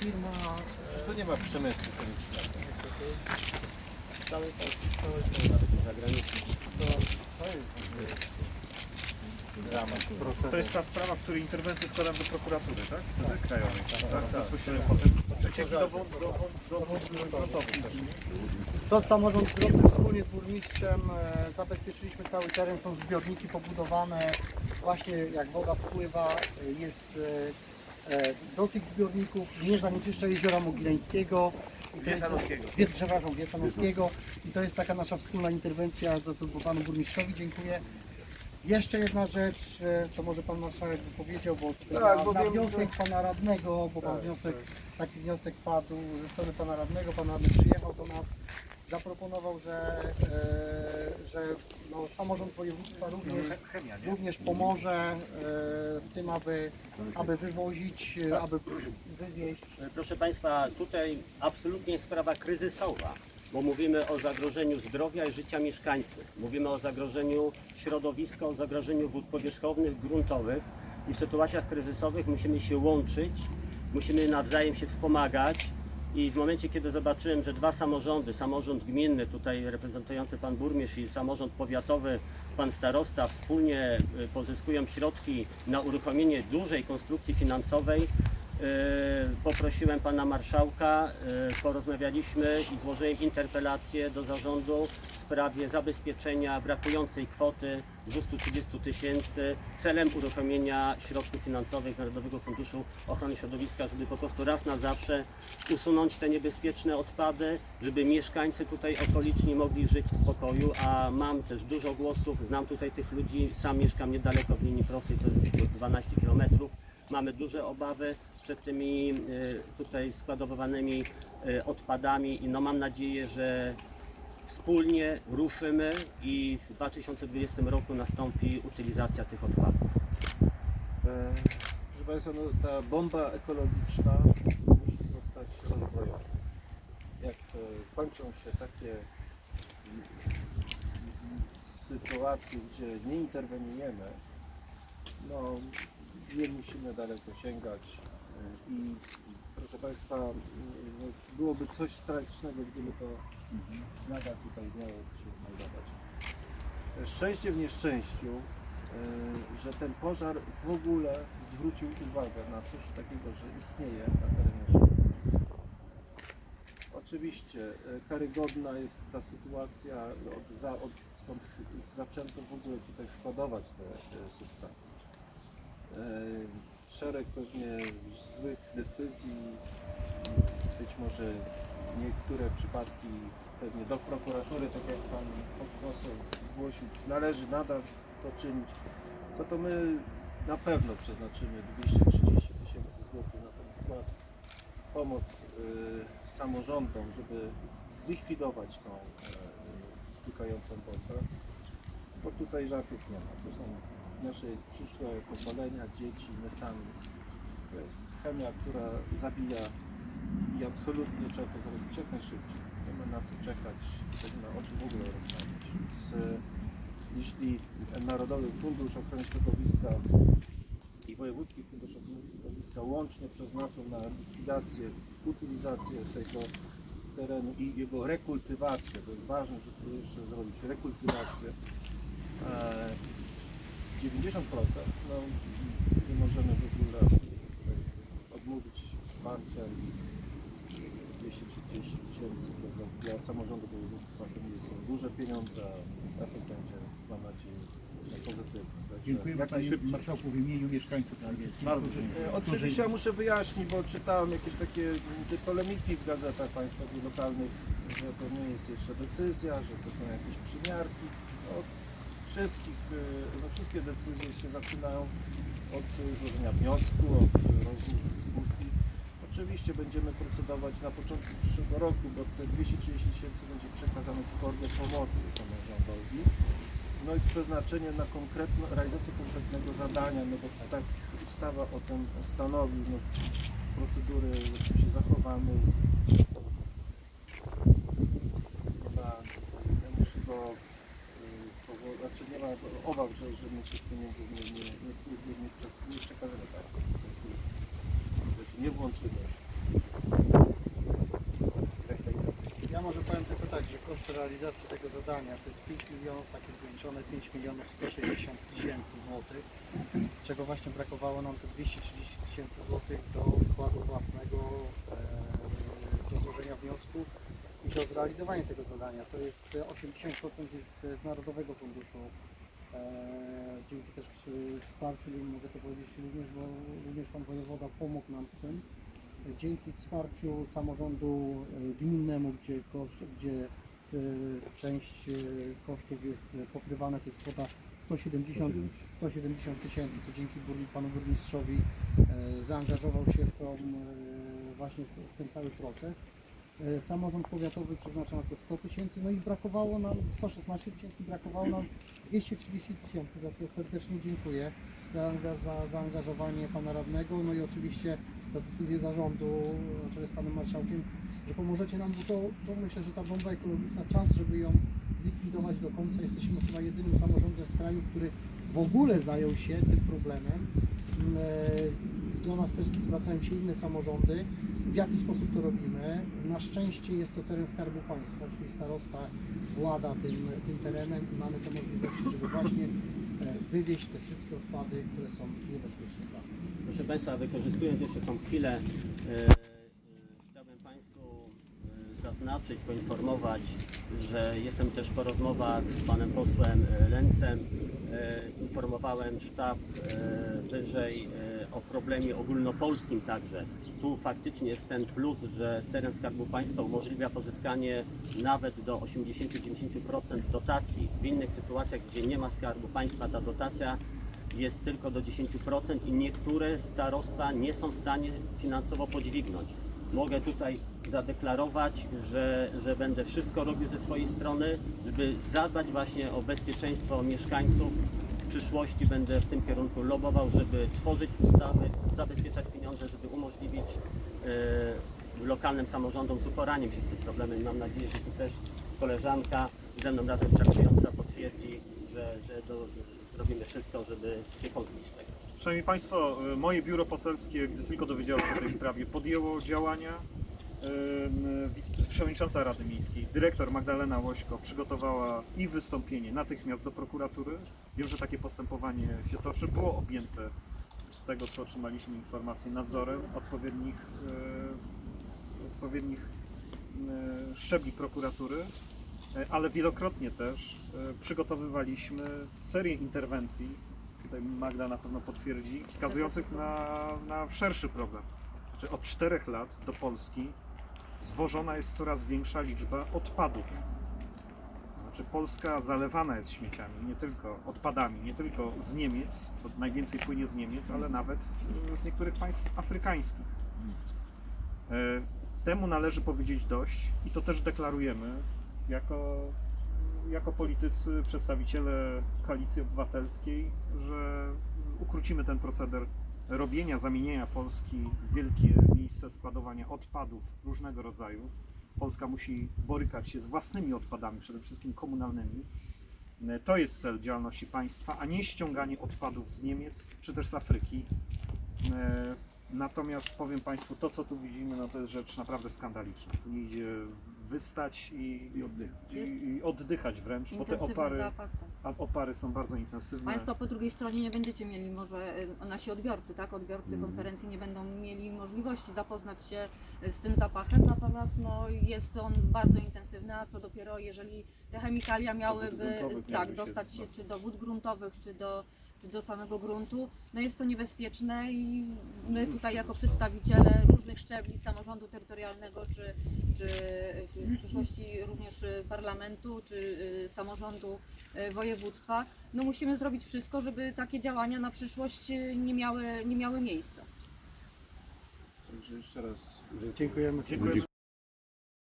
firma Przecież tu nie ma przemysłu chemicznego. Cały Polski, cały nawet i zagraniczny. Dramat. To jest ta sprawa, w której interwencję składam do prokuratury, tak? tak. Krajowej. Tak, bezpośrednio potem. Przecieki dowód, dowód, dowód gruntowy też. Co samorząd zrobił wspólnie z burmistrzem, e, zabezpieczyliśmy cały teren, są zbiorniki pobudowane, właśnie jak woda spływa, e, jest e, do tych zbiorników, nie zanieczyszcza jeziora Mogileńskiego. Wiesanowskiego. Wie, przepraszam, Wiesanowskiego. I to jest taka nasza wspólna interwencja, za co panu burmistrzowi dziękuję. Jeszcze jedna rzecz, e, to może pan marszałek by powiedział, bo tutaj Tak, na, bo na wiem, wniosek pana radnego, bo pan Tak, wniosek, taki wniosek padł ze strony pana radnego, pan radny przyjechał do nas, zaproponował, że, e, że no, samorząd województwa również, Chemia, nie? również pomoże e, w tym, aby, aby wywozić, e, aby wywieźć. Proszę Państwa, tutaj absolutnie jest sprawa kryzysowa, bo mówimy o zagrożeniu zdrowia i życia mieszkańców. Mówimy o zagrożeniu środowiska, o zagrożeniu wód powierzchownych, gruntowych i w sytuacjach kryzysowych musimy się łączyć, musimy nawzajem się wspomagać. I w momencie, kiedy zobaczyłem, że dwa samorządy, samorząd gminny, tutaj reprezentujący pan burmistrz i samorząd powiatowy, pan starosta, wspólnie y, pozyskują środki na uruchomienie dużej konstrukcji finansowej, Poprosiłem pana marszałka, e, porozmawialiśmy i złożyłem interpelację do zarządu w sprawie zabezpieczenia brakującej kwoty 230 tysięcy celem uruchomienia środków finansowych z Narodowego Funduszu Ochrony Środowiska, żeby po prostu raz na zawsze usunąć te niebezpieczne odpady, żeby mieszkańcy tutaj okoliczni mogli żyć w spokoju, a mam też dużo głosów, znam tutaj tych ludzi, sam mieszkam niedaleko w linii prostej, to jest tylko 12 kilometrów. Mamy duże obawy przed tymi y, tutaj składowanymi y, odpadami i no mam nadzieję, że wspólnie ruszymy i w 2020 roku nastąpi utylizacja tych odpadów. E, Proszę Państwa, no, ta bomba ekologiczna musi zostać rozbrojona. Jak e, kończą się takie sytuacje, gdzie nie interweniujemy, no nie musimy daleko sięgać i proszę Państwa, no, byłoby coś tragicznego, gdyby to nadal tutaj miało się znajdować. Szczęście w nieszczęściu, y, że ten pożar w ogóle zwrócił uwagę na coś takiego, że istnieje na terenie. Oczywiście y, karygodna jest ta sytuacja, od, za, od, skąd zaczęto w ogóle tutaj składować te, te substancje. Szereg pewnie złych decyzji, być może niektóre przypadki pewnie do prokuratury, tak jak pan poseł zgłosił, należy nadal to czynić. Za to my na pewno przeznaczymy 230 tysięcy złotych na ten wkład w pomoc y, samorządom, żeby zlikwidować tą y, tykającą bombę. Bo tutaj żartów nie ma. To są nasze przyszłe pokolenia, dzieci, my sami. To jest chemia, która zabija i absolutnie trzeba to zrobić jak najszybciej. Nie ma na co czekać, nie ma o czym w ogóle rozmawiać. Więc e, jeśli Narodowy Fundusz Ochrony Środowiska i Wojewódzki Fundusz Ochrony Środowiska łącznie przeznaczą na likwidację, utylizację tego terenu i jego rekultywację, to jest ważne, żeby jeszcze zrobić rekultywację, 90% no, nie możemy w ogóle odmówić wsparcia i 230 tysięcy dla, samorządu województwa to nie są duże pieniądze, a efekt będzie mam nadzieję pozytywny. Dziękujemy Panie. Marszałku w imieniu mieszkańców. Bardzo którzy- E, Oczywiście ja muszę wyjaśnić, bo czytałem jakieś takie czy polemiki w gazetach państwowych lokalnych, że to nie jest jeszcze decyzja, że to są jakieś przymiarki. Od wszystkich, e, no wszystkie decyzje się zaczynają od e, złożenia wniosku, od e, rozmów, dyskusji. Oczywiście będziemy procedować na początku przyszłego roku, bo te 230 tysięcy będzie przekazane w formie pomocy samorządowi. No i z przeznaczeniem na konkretną, realizację konkretnego zadania, no bo tak ustawa o tym stanowi, no procedury oczywiście zachowamy. czy nie ma obaw, że, że my się pieniędzy nie, nie, nie, nie, nie, nie przekażemy tak. Nie włączymy. Ja może powiem tylko tak, że koszt realizacji tego zadania to jest 5 milionów, takie zwieńczone 5 milionów 160 tysięcy złotych, z czego właśnie brakowało nam te 230 tysięcy złotych do wkładu własnego, e, do złożenia wniosku i do zrealizowania tego zadania. To jest e, 80% jest z Narodowego Funduszu. E, dzięki też e, wsparciu, mogę to powiedzieć również, bo również Pan Wojewoda pomógł nam w tym dzięki wsparciu samorządu e, gminnemu, gdzie, koszt, gdzie e, część e, kosztów jest e, pokrywana, to jest kwota 170 170 tysięcy, to dzięki panu burmistrzowi e, zaangażował się w tą, e, właśnie w, w ten cały proces. E, Samorząd powiatowy przeznacza na to 100 tysięcy, no i brakowało nam 116 tysięcy, brakowało nam 230 tysięcy, za co serdecznie dziękuję za, za zaangażowanie pana radnego, no i oczywiście za decyzję zarządu na czele z panem marszałkiem, że pomożecie nam, bo to, to myślę, że ta bomba ekologiczna, czas, żeby ją zlikwidować do końca. Jesteśmy chyba jedynym samorządem w kraju, który w ogóle zajął się tym problemem. E, Do nas też zwracają się inne samorządy. W jaki sposób to robimy? Na szczęście jest to teren Skarbu Państwa, czyli starosta włada tym, tym terenem i mamy te możliwości, żeby właśnie e, wywieźć te wszystkie odpady, które są niebezpieczne dla nas. Proszę Państwa, wykorzystując jeszcze tą chwilę, poinformować, że jestem też po rozmowach z Panem Posłem e, Lencem. E, Informowałem sztab e, wyżej o problemie ogólnopolskim także. Tu faktycznie jest ten plus, że teren Skarbu Państwa umożliwia pozyskanie nawet do 80-90% dotacji. W innych sytuacjach, gdzie nie ma Skarbu Państwa, ta dotacja jest tylko do 10% i niektóre starostwa nie są w stanie finansowo podźwignąć. Mogę tutaj zadeklarować, że, że będę wszystko robił ze swojej strony, żeby zadbać właśnie o bezpieczeństwo mieszkańców. W przyszłości będę w tym kierunku lobował, żeby tworzyć ustawy, zabezpieczać pieniądze, żeby umożliwić e, lokalnym samorządom z uporaniem się z tym problemem. Mam nadzieję, że tu też koleżanka ze mną razem pracująca potwierdzi, że, że do, zrobimy wszystko, żeby się pozbyć tego. Szanowni Państwo, y, moje biuro poselskie, gdy tylko dowiedziało się o tej sprawie, podjęło działania. Przewodnicząca Rady Miejskiej, dyrektor Magdalena Łośko przygotowała i wystąpienie natychmiast do prokuratury. Wiem, że takie postępowanie się toczy. Było objęte z tego, co otrzymaliśmy informacje, nadzorem odpowiednich, y, odpowiednich y, szczebli prokuratury, y, ale wielokrotnie też y, przygotowywaliśmy serię interwencji tutaj Magda na pewno potwierdzi, wskazujących na, na szerszy problem. Znaczy od czterech lat do Polski zwożona jest coraz większa liczba odpadów. Znaczy Polska zalewana jest śmieciami, nie tylko odpadami, nie tylko z Niemiec, bo najwięcej płynie z Niemiec, ale nawet y, z niektórych państw afrykańskich. E, Temu należy powiedzieć dość i to też deklarujemy jako, jako politycy, przedstawiciele koalicji obywatelskiej, że ukrócimy ten proceder robienia, zamienienia Polski w wielkie miejsce składowania odpadów różnego rodzaju. Polska musi borykać się z własnymi odpadami, przede wszystkim komunalnymi. E, To jest cel działalności państwa, a nie ściąganie odpadów z Niemiec czy też z Afryki. E, Natomiast powiem Państwu, to co tu widzimy, no to jest rzecz naprawdę skandaliczna. Tu nie idzie wystać i, i, oddychać, i, i oddychać wręcz, bo te opary, zapach. tak. A opary są bardzo intensywne. Państwo po drugiej stronie nie będziecie mieli może, y, nasi odbiorcy, tak, odbiorcy Mhm. konferencji nie będą mieli możliwości zapoznać się y, z tym zapachem, natomiast no, jest on bardzo intensywny, a co dopiero jeżeli te chemikalia miałyby gruntowych tak, dostać się czy do wód gruntowych, czy do, czy do samego gruntu, no jest to niebezpieczne i my tutaj jako przedstawiciele szczebli samorządu terytorialnego, czy, czy w przyszłości również parlamentu, czy y, samorządu y, województwa, no musimy zrobić wszystko, żeby takie działania na przyszłość y, nie miały, nie miały miejsca. Także jeszcze raz Dziękujemy. Dziękuję.